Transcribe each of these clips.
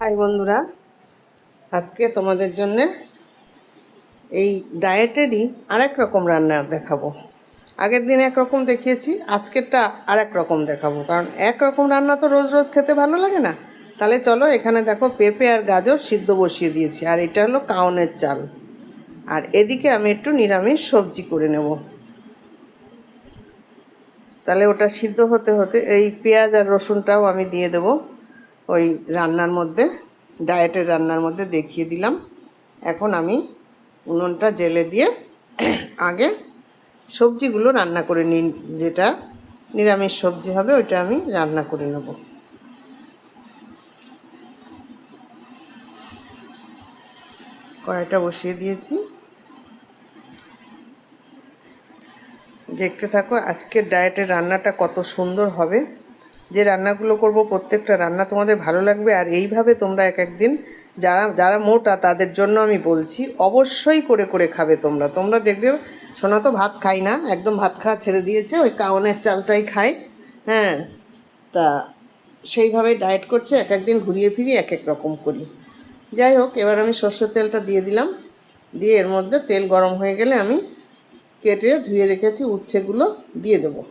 High বন্ধুরা, আজকে তোমাদের জন্যে এই ডায়েটেরই আরেক রকম রান্না দেখাবো। আগের দিন একরকম দেখিয়েছি, আজকেরটা আরেক রকম দেখাবো। কারণ এক রকম রান্না তো রোজ রোজ খেতে ভালো লাগে না। তাহলে চলো এখানে দেখো পেঁপে আর গাজর সিদ্ধ বসিয়ে দিয়েছি, আর এটা হলো কাউনের চাল। আর এদিকে আমি একটু নিরামিষ সবজি করে নেব। তাহলে ওটা সিদ্ধ হতে হতে এই পেঁয়াজ আর রসুনটাও আমি দিয়ে দেবো। ওই রান্নার মধ্যে, ডায়েটের রান্নার মধ্যে দেখিয়ে দিলাম। এখন আমি উনুনটা জেলে দিয়ে আগে সবজিগুলো রান্না করে নিন যেটা নিরামিষ সবজি হবে, ওইটা আমি রান্না করে নেব। কড়াইটা বসিয়ে দিয়েছি। দেখতে থাকো, আজকের ডায়েটের রান্নাটা কত সুন্দর হবে। যে রান্নাগুলো করব, প্রত্যেকটা রান্না তোমাদের ভালো লাগবে। আর এইভাবে তোমরা এক একদিন যারা যারা মোটা, তাদের জন্য আমি বলছি, অবশ্যই করে করে খাবে তোমরা। তোমরা দেখবে, সোনা তো ভাত খাই না, একদম ভাত খাওয়া ছেড়ে দিয়েছে, ওই কাউনের চালটাই খায়। হ্যাঁ তা সেইভাবে ডায়েট করছে, এক একদিন ঘুরিয়ে ফিরিয়ে এক এক রকম করি। যাই হোক, এবার আমি সর্ষের তেলটা দিয়ে দিলাম। দিয়ে এর মধ্যে তেল গরম হয়ে গেলে আমি কেটে ধুয়ে রেখেছি, উচ্ছেগুলো দিয়ে দেবো।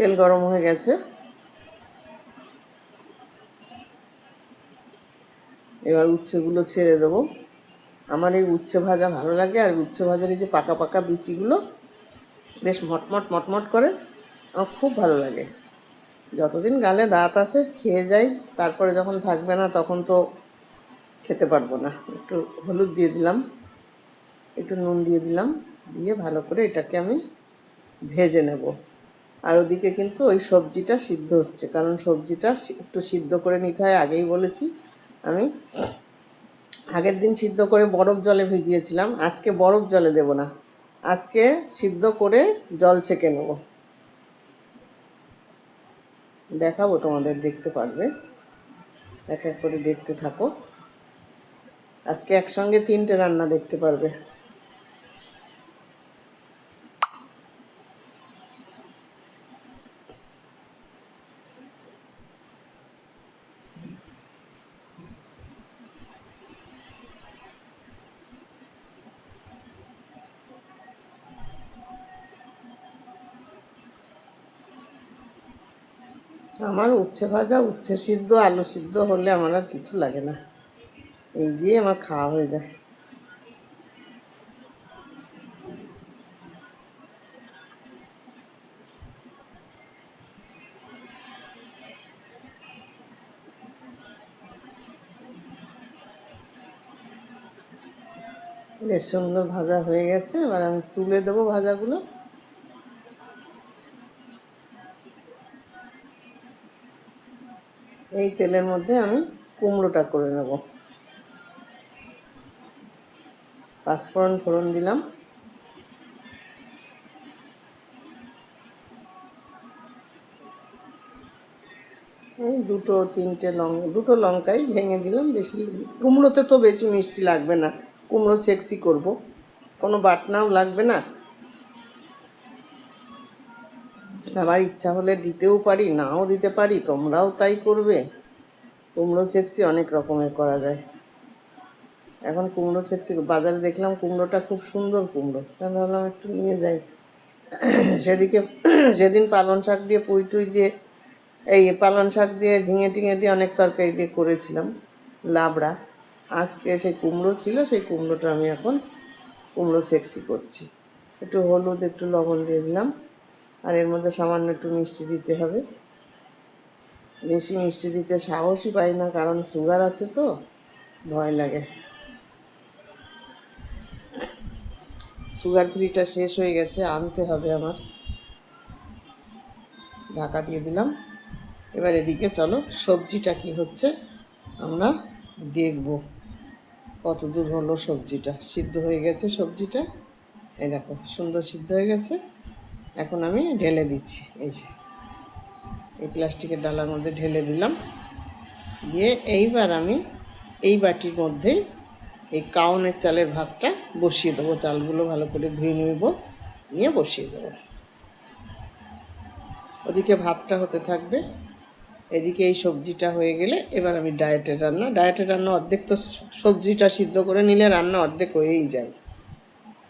তেল গরম হয়ে গেছে। এবার উচ্ছেগুলো ছেড়ে দেবো। আমার এই উচ্ছে ভাজা ভালো লাগে, আর উচ্ছে ভাজার এই যে পাকা পাকা বিচিগুলো বেশ মটমট মটমট করে, আমার খুব ভালো লাগে। যতদিন গালে দাঁত আছে, খেয়ে যাই, তারপরে যখন থাকবে না, তখন তো খেতে পারব না। একটু হলুদ দিয়ে দিলাম, একটু নুন দিয়ে দিলাম, দিয়ে ভালো করে এটাকে আমি ভেজে নেব। আর ওদিকে কিন্তু ওই সবজিটা সিদ্ধ হচ্ছে, কারণ সবজিটা একটু সিদ্ধ করে নিতে হয়, আগেই বলেছি আমি। আগের দিন সিদ্ধ করে বরফ জলে ভিজিয়েছিলাম, আজকে বরফ জলে দেব না। আজকে সিদ্ধ করে জল ছেঁকে নেব। দেখাবো তোমাদের, দেখতে পারবে। এক এক করে দেখতে থাকো। আজকে একসঙ্গে তিনটে রান্না দেখতে পারবে। আমার উচ্ছে ভাজা, উচ্ছে সিদ্ধ, আলু সিদ্ধ হলে আমার আর কিছু লাগে না। এই দিয়ে আমার খাওয়া হয়ে যায়। বেশ সুন্দর ভাজা হয়ে গেছে। এবার আমি তুলে দেবো ভাজাগুলো। এই তেলের মধ্যে আমি কুমড়োটা করে নেব। পাঁচফোড়ন ফোড়ন দিলাম। দুটো, তিনটে লঙ্কা দুটো লঙ্কাই ভেঙে দিলাম। বেশি কুমড়োতে তো বেশি মিষ্টি লাগবে না। কুমড়ো সেক্সি করব। কোনো বাটনাও লাগবে না। আমার ইচ্ছা হলে দিতেও পারি, নাও দিতে পারি, তোমরাও তাই করবে। কুমড়ো সেক্সি অনেক রকমের করা যায়। এখন কুমড়ো সেক্সি বাজারে দেখলাম কুমড়োটা খুব সুন্দর কুমড়ো। তাই ভাবলাম একটু নিয়ে যাই। সেদিকে, সেদিন পালং শাক দিয়ে পুঁই টুই দিয়ে, এই পালং শাক দিয়ে ঝিঙে টিঙে দিয়ে অনেক তরকারি দিয়ে করেছিলাম, লাবড়া। আজকে সেই কুমড়ো ছিল, সেই কুমড়োটা আমি এখন কুমড়ো সেক্সি করছি। একটু হলুদ, একটু লবণ দিয়ে দিলাম। আর এর মধ্যে সামান্য একটু মিষ্টি দিতে হবে। বেশি মিষ্টি দিতে সাহসই পাই না, কারণ সুগার আছে তো, ভয় লাগে। সুগার ফ্রিটা শেষ হয়ে গেছে, আনতে হবে আমার। ঢাকা দিয়ে দিলাম। এবার এদিকে চলো, সবজিটা কি হচ্ছে আমরা দেখব। কত দূর হলো সবজিটা? সিদ্ধ হয়ে গেছে সবজিটা? এই দেখো, সুন্দর সিদ্ধ হয়ে গেছে। এখন আমি ঢেলে দিচ্ছি, এই যে। এই প্লাস্টিকের ডালার মধ্যে ঢেলে দিলাম। দিয়ে এইবার আমি এই বাটির মধ্যে এই কাউনের চালের ভাতটা বসিয়ে দেবো। চালগুলো ভালো করে ধুয়ে নেব, নিয়ে বসিয়ে দেবো। ওদিকে ভাতটা হতে থাকবে। এদিকে এই সবজিটা হয়ে গেলে এবার আমি ডায়েটের রান্না। ডায়েটের রান্না অর্ধেক তো সবজিটা সিদ্ধ করে নিলে রান্না অর্ধেক হয়েই যায়।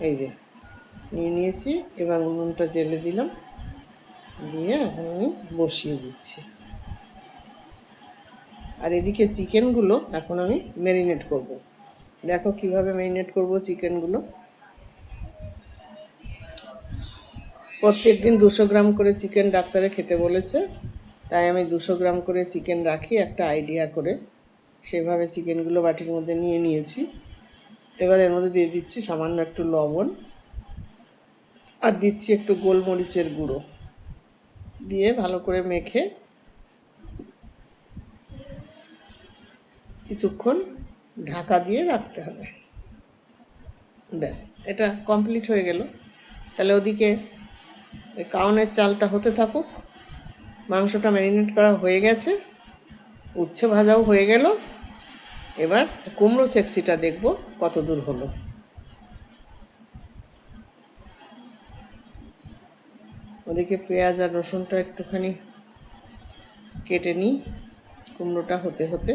এই যে। নিয়ে নিয়েছি, এবার উনুনটা জেলে দিলাম। দিয়ে এখন আমি বসিয়ে দিচ্ছি। আর এদিকে চিকেনগুলো এখন আমি ম্যারিনেট করব। দেখো কীভাবে ম্যারিনেট করব চিকেনগুলো। প্রত্যেক দিন দুশো গ্রাম করে চিকেন ডাক্তারে খেতে বলেছে, তাই আমি দুশো গ্রাম করে চিকেন রাখি, একটা আইডিয়া করে সেভাবে চিকেনগুলো বাটির মধ্যে নিয়ে নিয়েছি। এবার এর মধ্যে দিয়ে দিচ্ছি সামান্য একটু লবণ। আর দিচ্ছি একটু গোলমরিচের গুঁড়ো। দিয়ে ভালো করে মেখে কিছুক্ষণ ঢাকা দিয়ে রাখতে হবে। ব্যাস, এটা কমপ্লিট হয়ে গেল। তাহলে ওদিকে কাউনের চালটা হতে থাকুক। মাংসটা ম্যারিনেট করা হয়ে গেছে। উচ্ছে ভাজাও হয়ে গেল। এবার কুমড়ো চেকসিটা দেখব কত দূর হলো। ওদিকে পেঁয়াজ আর রসুনটা একটুখানি কেটে নিই, কুমড়োটা হতে হতে।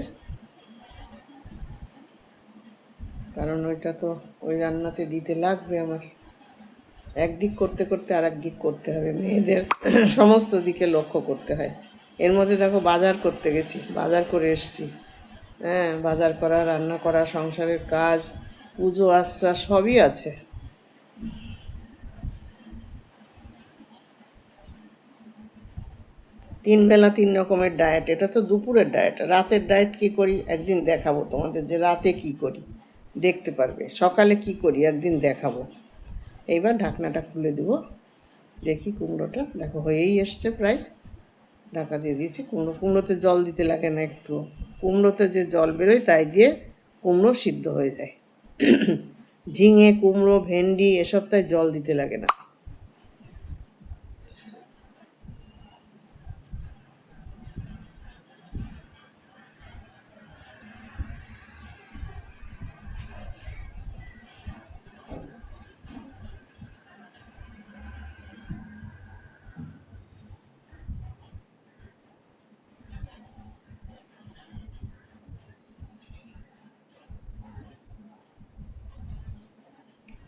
কারণ ওইটা তো ওই রান্নাতে দিতে লাগবে আমার। একদিক করতে করতে আর দিক করতে হবে, মেয়েদের সমস্ত দিকে লক্ষ্য করতে হয়। এর মধ্যে দেখো বাজার করতে গেছি, বাজার করে এসছি। হ্যাঁ বাজার করা, রান্না করা, সংসারের কাজ, পুজো, আশ্রা সবই আছে। তিন বেলা তিন রকমের ডায়েট এটা তো দুপুরের ডায়েট রাতের ডায়েট কি করি? একদিন দেখাবো তোমাদের যে রাতে কি করি। দেখতে পারবে, সকালে কি করি একদিন দেখাবো। এইবার ঢাকনাটা খুলে দেব, দেখি কুমড়োটা, দেখো হয়েই এসছে প্রায়। ঢাকা দিয়ে দিয়েছি, কুমড়ো, কুমড়োতে জল দিতে লাগে না একটু। কুমড়োতে যে জল বেরোয়, তাই দিয়ে কুমড়ো সিদ্ধ হয়ে যায়। ঝিঙে, কুমড়ো, ভেন্ডি, এসব তাই জল দিতে লাগে না।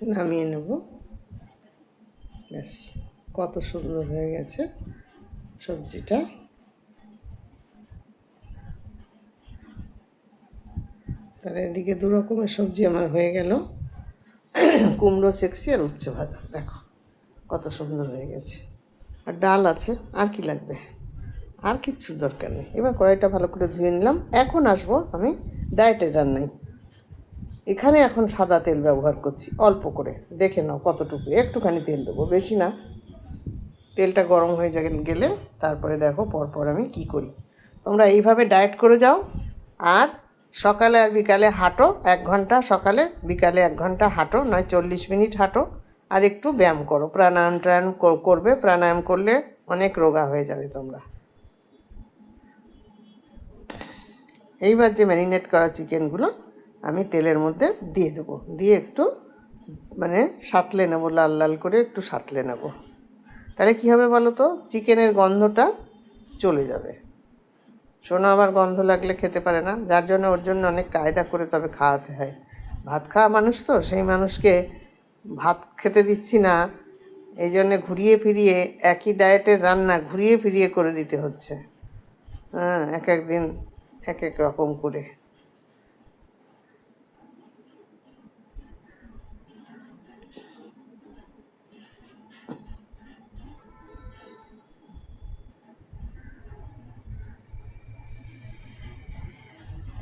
নামিয়ে নেব। ব্যাস, কত সুন্দর হয়ে গেছে সবজিটা। তাহলে এদিকে দু রকমের সবজি আমার হয়ে গেল। কুমড়ো সেক্সি আর উচ্ছে ভাজা। দেখো, কত সুন্দর হয়ে গেছে। আর ডাল আছে, আর কি লাগবে? আর কিচ্ছু দরকার নেই। এবার কড়াইটা ভালো করে ধুয়ে নিলাম। এখন আসব আমি ডায়েটের রান্নায়। এখানে এখন সাদা তেল ব্যবহার করছি, অল্প করে। দেখে নাও কতটুকু, একটুখানি তেল দেবো, বেশি না। তেলটা গরম হয়ে গেলে তারপরে দেখো পরপর আমি কি করি। তোমরা এইভাবে ডায়েট করে যাও, আর সকালে আর বিকালে হাঁটো, এক ঘণ্টা সকালে, বিকালে এক ঘণ্টা হাঁটো, নয় চল্লিশ মিনিট হাঁটো, আর একটু ব্যায়াম করো। প্রাণায়াম ট্রায়াম কর- করবে, প্রাণায়াম করলে অনেক রোগা হয়ে যাবে তোমরা। এইবার যে ম্যারিনেট করা চিকেনগুলো আমি তেলের মধ্যে দিয়ে দেবো। দিয়ে একটু মানে সাঁতলে নেব, লাল লাল করে একটু সাঁতলে নেব। তাহলে কী হবে বলো তো? চিকেনের গন্ধটা চলে যাবে। সোনা আবার গন্ধ লাগলে খেতে পারে না। যার জন্য ওর জন্য অনেক কায়দা করে তবে খাওয়াতে হয়। ভাত খাওয়া মানুষ তো, সেই মানুষকে ভাত খেতে দিচ্ছি না। এই জন্যে ঘুরিয়ে ফিরিয়ে একই ডায়েটের রান্না ঘুরিয়ে ফিরিয়ে করে দিতে হচ্ছে। হ্যাঁ এক এক দিন এক এক রকম করে।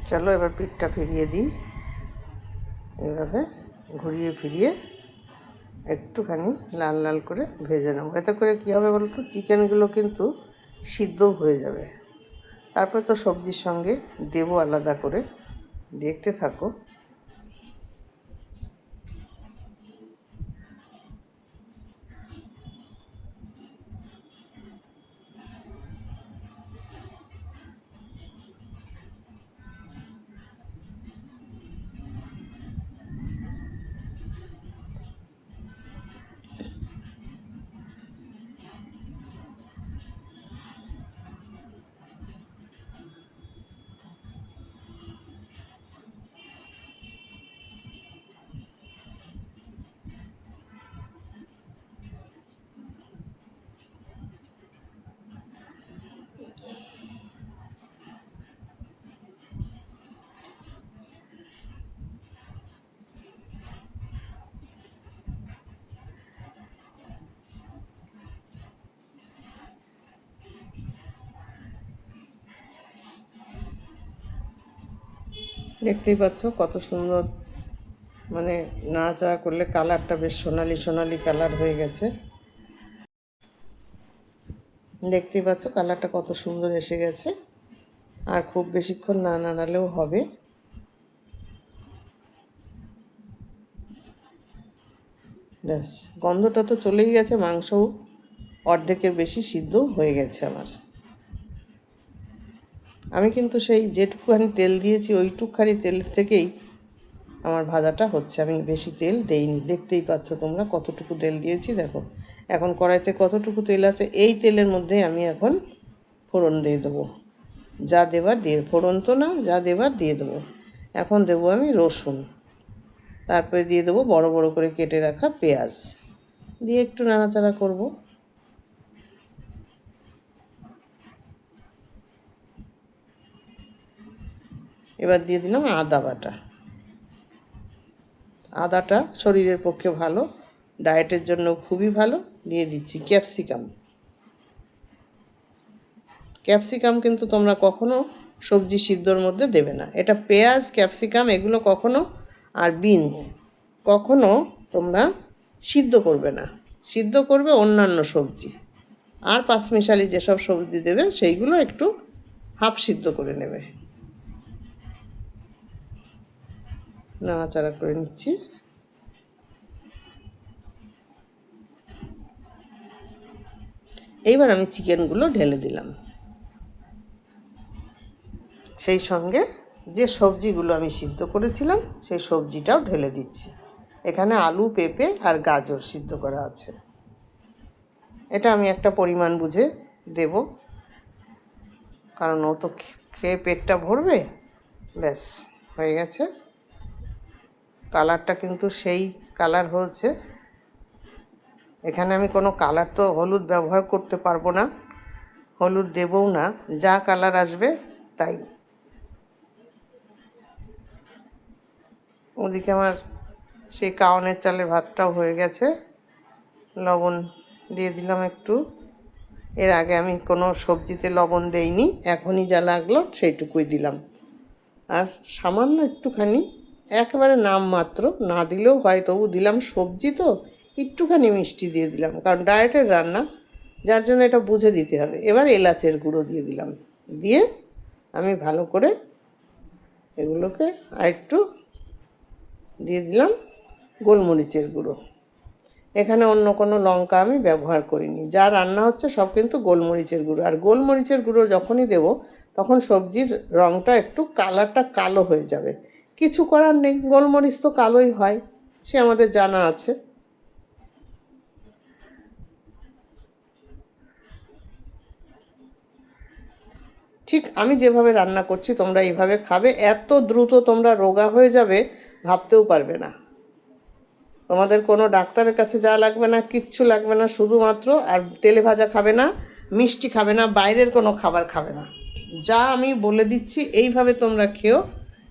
চলো এবার পিঠটা ফিরিয়ে দিই। এইভাবে ঘুরিয়ে ফিরিয়ে একটুখানি লাল লাল করে ভেজে নেব। এতে করে কী হবে বলতো? চিকেনগুলো কিন্তু সিদ্ধ হয়ে যাবে। তারপরে তো সবজির সঙ্গে দেবো আলাদা করে। দেখতে থাকো। দেখতেই পাচ্ছ কত সুন্দর। মানে নাড়াচাড়া করলে কালারটা বেশ সোনালি সোনালি কালার হয়ে গেছে। দেখতেই পাচ্ছ কালারটা কত সুন্দর এসে গেছে। আর খুব বেশিক্ষণ না নাড়ালেও হবে। ব্যাস, গন্ধটা তো চলেই গেছে, মাংসও অর্ধেকের বেশি সিদ্ধ হয়ে গেছে আমার। আমি কিন্তু সেই যেটুকুখানি তেল দিয়েছি, ওইটুকখানি তেলের থেকেই আমার ভাজাটা হচ্ছে। আমি বেশি তেল দেইনি। দেখতেই পাচ্ছ তোমরা কতটুকু তেল দিয়েছি, দেখো। এখন কড়াইতে কতটুকু তেল আছে, এই তেলের মধ্যে আমি এখন ফোড়ন দিয়ে দেবো। যা দেবার দিয়ে, ফোড়ন তো না, যা দেবার দিয়ে দেবো। এখন দেবো আমি রসুন। তারপরে দিয়ে দেবো বড় বড় করে কেটে রাখা পেঁয়াজ। দিয়ে একটু নাড়াচাড়া করব। এবার দিয়ে দিলাম আদা বাটা। আদাটা শরীরের পক্ষে ভালো, ডায়েটের জন্য খুবই ভালো। দিয়ে দিচ্ছি ক্যাপসিকাম। ক্যাপসিকাম কিন্তু তোমরা কখনো সবজি সিদ্ধর মধ্যে দেবে না। এটা পেঁয়াজ, ক্যাপসিকাম, এগুলো কখনো আর বিনস কখনো তোমরা সিদ্ধ করবে না। সিদ্ধ করবে অন্যান্য সবজি। আর পাঁচমিশালি যেসব সবজি দেবে, সেইগুলো একটু হাফ সিদ্ধ করে নেবে। নাড়াচাড়া করে নিচ্ছি। এইবার আমি চিকেনগুলো ঢেলে দিলাম। সেই সঙ্গে যে সবজিগুলো আমি সিদ্ধ করেছিলাম, সেই সবজিটাও ঢেলে দিচ্ছি। এখানে আলু, পেঁপে আর গাজর সিদ্ধ করা আছে। এটা আমি একটা পরিমাণ বুঝে দেব। কারণ ও তো খেয়ে পেটটা ভরবে। ব্যাস, হয়ে গেছে। কালারটা কিন্তু সেই কালার হয়েছে। এখানে আমি কোনো কালার তো হলুদ ব্যবহার করতে পারব না, হলুদ দেবও না, যা কালার আসবে তাই। ওদিকে আমার সেই কাউনের চালের ভাতটাও হয়ে গেছে, লবণ দিয়ে দিলাম একটু। এর আগে আমি কোনো সবজিতে লবণ দেইনি, এখনই যা লাগল সেইটুকুই দিলাম। আর সামান্য একটুখানি একেবারে নাম মাত্র। না দিলেও হয়, তবু দিলাম সবজি তো, একটুখানি মিষ্টি দিয়ে দিলাম, কারণ ডায়েটের রান্না, যার জন্য এটা বুঝে দিতে হবে। এবার এলাচের গুঁড়ো দিয়ে দিলাম। দিয়ে আমি ভালো করে এগুলোকে আর একটু দিয়ে দিলাম গোলমরিচের গুঁড়ো। এখানে অন্য কোনো লঙ্কা আমি ব্যবহার করিনি। যা রান্না হচ্ছে সব কিন্তু গোলমরিচের গুঁড়ো। আর গোলমরিচের গুঁড়ো যখনই দেব, তখন সবজির রঙটা একটু কালারটা কালো হয়ে যাবে। কিছু করার নেই, গোলমরিচ তো কালোই হয়, সে আমাদের জানা আছে। ঠিক, আমি যেভাবে রান্না করছি, তোমরা এইভাবে খাবে, এত দ্রুত তোমরা রোগা হয়ে যাবে, ভাবতেও পারবে না। তোমাদের কোনো ডাক্তারের কাছে যা লাগবে না, কিচ্ছু লাগবে না, শুধুমাত্র আর তেলে ভাজা খাবে না, মিষ্টি খাবে না, বাইরের কোনো খাবার খাবে না। যা আমি বলে দিচ্ছি, এইভাবে তোমরা খেও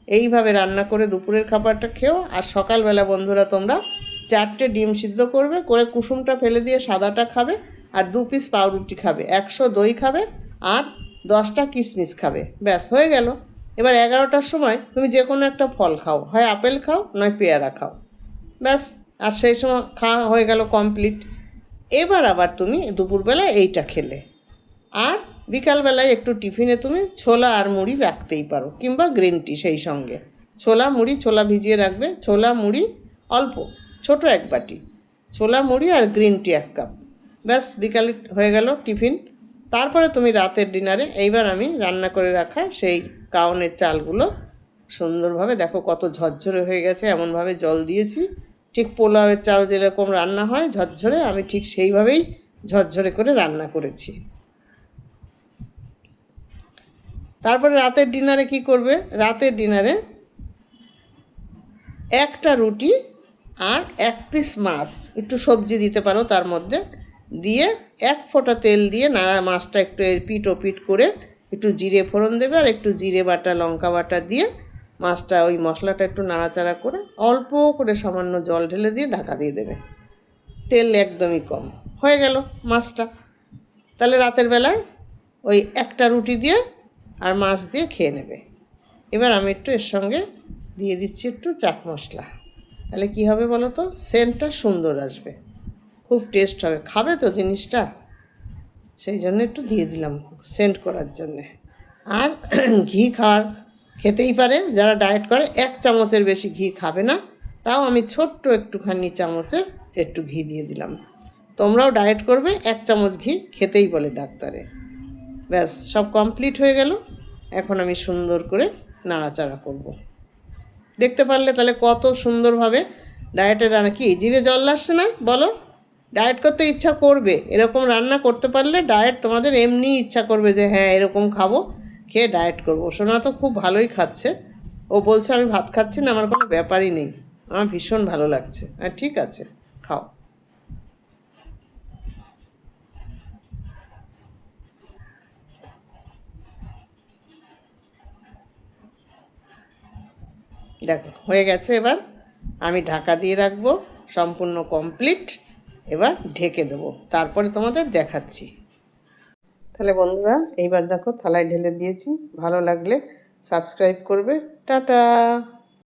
এইভাবে রান্না করে দুপুরের খাবারটা খেও, আর সকালবেলা বন্ধুরা তোমরা চারটে ডিম সিদ্ধ করবে, করে কুসুমটা ফেলে দিয়ে সাদাটা খাবে, আর দু পিস পাউরুটি খাবে, একশো দই খাবে, আর দশটা কিশমিশ খাবে। ব্যাস, হয়ে গেল। এবার এগারোটার সময় তুমি যে কোনো একটা ফল খাও, হয় আপেল খাও, নয় পেয়ারা খাও। ব্যাস, আর সেই সময় খাওয়া হয়ে গেল কমপ্লিট। এবার আবার তুমি দুপুরবেলা এইটা খেলে। আর বিকালবেলায় একটু টিফিনে তুমি ছোলা আর মুড়ি রাখতেই পারো, কিংবা গ্রিন টি সেই সঙ্গে। ছোলা, মুড়ি, ছোলা ভিজিয়ে রাখবে। ছোলা, মুড়ি, অল্প, ছোট এক বাটি। ছোলা, মুড়ি আর গ্রিন টি এক কাপ। ব্যাস, বিকালে হয়ে গেল টিফিন। তারপরে তুমি রাতের ডিনারে, এইবার আমি রান্না করে রাখা সেই কাউনের চালগুলো। সুন্দরভাবে দেখো কত ঝরঝরে হয়ে গেছে, এমনভাবে জল দিয়েছি। ঠিক পোলাওয়ের চাল যেরকম রান্না হয়, ঝরঝরে, আমি ঠিক সেইভাবেই ঝরঝরে করে রান্না করেছি। তারপরে রাতের ডিনারে কি করবে? রাতের ডিনারে একটা রুটি আর এক পিস মাছ। একটু সবজি দিতে পারো তার মধ্যে। দিয়ে এক ফোঁটা তেল দিয়ে নাড়া মাছটা একটু পিট ও পিট করে একটু জিরে ফোড়ন দেবে আর একটু জিরে বাটা, লঙ্কা বাটা দিয়ে মাছটা, ওই মশলাটা একটু নাড়াচাড়া করে অল্প করে সামান্য জল ঢেলে দিয়ে ঢাকা দিয়ে দেবে। তেল একদমই কম। হয়ে গেল মাছটা। তাহলে রাতের বেলায় ওই একটা রুটি দিয়ে আর মাছ দিয়ে খেয়ে নেবে। এবার আমি একটু এর সঙ্গে দিয়ে দিচ্ছি একটু চাট মশলা। তাহলে কি হবে বলো তো? সেন্টটা সুন্দর আসবে। খুব টেস্ট হবে। খাবে তো জিনিসটা? সেই জন্য একটু দিয়ে দিলাম সেন্ট করার জন্যে। আর ঘি খাওয়ার খেতেই পারে। যারা ডায়েট করে, এক চামচের বেশি ঘি খাবে না। তাও আমি ছোট্ট একটুখানি চামচের একটু ঘি দিয়ে দিলাম। তোমরাও ডায়েট করবে, এক চামচ ঘি খেতেই বলে ডাক্তারে। ব্যাস, সব কমপ্লিট হয়ে গেল। এখন আমি সুন্দর করে নাড়াচাড়া করব। দেখতে পারলে তাহলে কত সুন্দরভাবে ডায়েটের রান্না কি, জিভে জল আসছে না? বলো। ডায়েট করতে ইচ্ছা করবে। এরকম রান্না করতে পারলে ডায়েট তোমাদের এমনি ইচ্ছা করবে যে হ্যাঁ এরকম খাব, খেয়ে ডায়েট করব। সোনা তো খুব ভালোই খাচ্ছে। ও বলছে, আমি ভাত খাচ্ছি না, আমার কোনো ব্যাপারই নেই। আমার ভীষণ ভালো লাগছে। হ্যাঁ ঠিক আছে, খাও। দেখো, হয়ে গেছে এবার আমি ঢাকা দিয়ে রাখব, সম্পূর্ণ কমপ্লিট এবার ঢেকে দেবো। তারপরে তোমাদের দেখাচ্ছি। তাহলে বন্ধুরা, এইবার দেখো থালায় ঢেলে দিয়েছি। ভালো লাগলে সাবস্ক্রাইব করবে। টাটা!